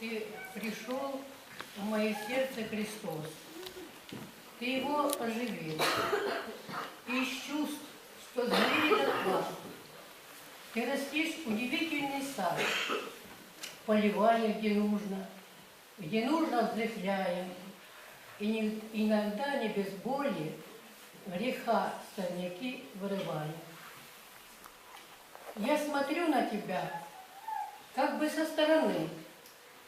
ты пришел в мое сердце Христос. Ты его оживил. Из чувств, что зрели дотла, ты растишь удивительный сад, поливая, где нужно, где нужно взрыхляя, и не- иногда не без боли греха сорняки вырывая. Я смотрю на тебя, как бы со стороны,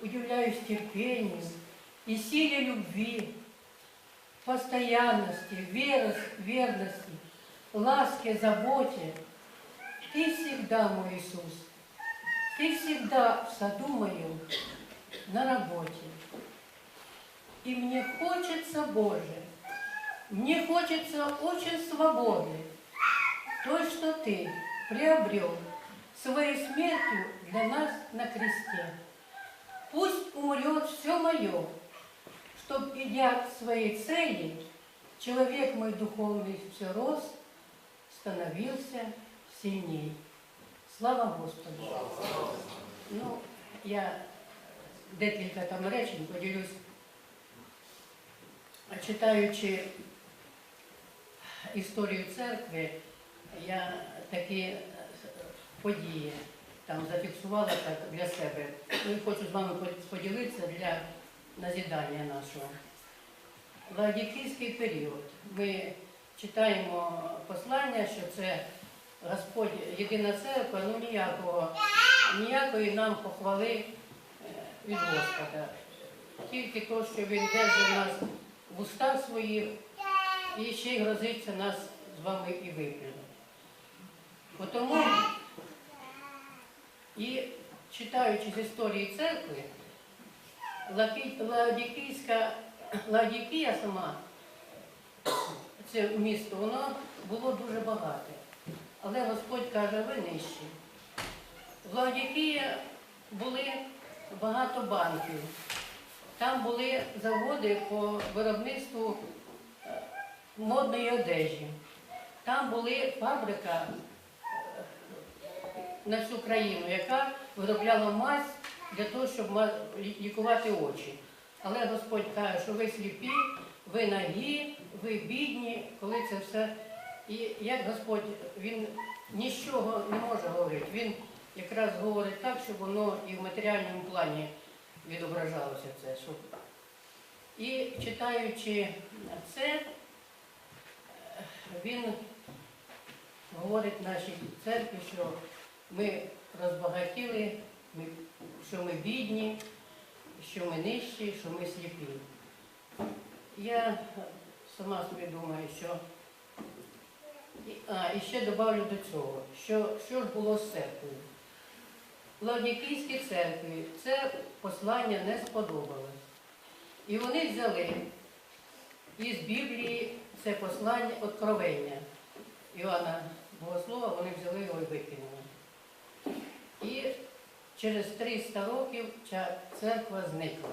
удивляюсь терпению и силе любви, постоянности, верности, ласке, заботе. Ты всегда, мой Иисус, ты всегда в саду моем, на работе. И мне хочется, Боже, мне хочется очень свободы, той, что Ты приобрел своей смертью для нас на кресте. Пусть умрет все мое, чтоб, идя к своей цели, человек мой духовный все рос, становился сильней. Слава Господу! Ну, я декілька там речень поділюсь, читаючи історію церкви, я такі події там зафіксувала так для себе. Ну і хочу з вами поділитися для назідання нашого. Ладікійський період. Ми читаємо послання, що це Господь єдина церква, ну ніякого, ніякої нам похвали е, від Господа. Тільки то, що Він держить нас в устах своїх і ще й грозиться нас з вами і виплюнути. Тому і читаючи з історії церкви, Ладікійська, Ладікія сама, це місто, воно було дуже багате. Але Господь каже, ви нижчі. В Ладікії були багато банків. Там були заводи по виробництву е, модної одежі. Там були фабрика на всю країну, яка виробляла мазь для того, щоб лікувати очі. Але Господь каже, що ви сліпі, ви нагі, ви бідні, коли це все. І як Господь, Він нічого не може говорити. Він якраз говорить так, щоб воно і в матеріальному плані відображалося це. Щоб... І читаючи це, е, він говорить нашій церкві, що ми розбагатіли, що ми бідні, що ми нижчі, що ми сліпі. Я сама собі думаю, що а, і ще добавлю до цього, що, що ж було з церквою. Ладнікійській церкві це послання не сподобалось. І вони взяли із Біблії це послання откровення Іоанна Богослова, вони взяли його. Через 300 років церква зникла.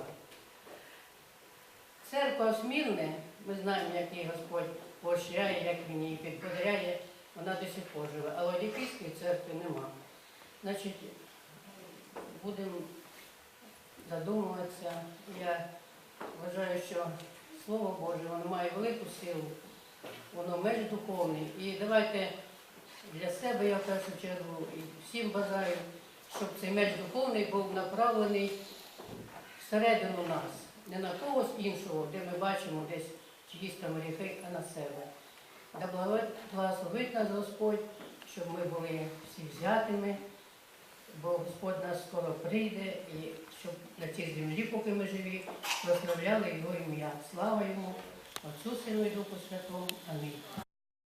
Церква Смірне, ми знаємо, як її Господь поощряє, як він її підбодряє, вона до сих пор живе. А Ладікійської церкви нема. Значить, будемо задумуватися. Я вважаю, що Слово Боже, воно має велику силу, воно меж духовний. І давайте для себе я в першу чергу і всім бажаю, щоб цей меч духовний був направлений всередину нас, не на когось іншого, де ми бачимо десь чиїсь там гріхи, а на себе. Да благословить нас Господь, щоб ми були всі взятими, бо Господь нас скоро прийде і щоб на цій землі, поки ми живі, прославляли Його ім'я. Слава йому, Отцу, Сину і Духу Святому. Амінь.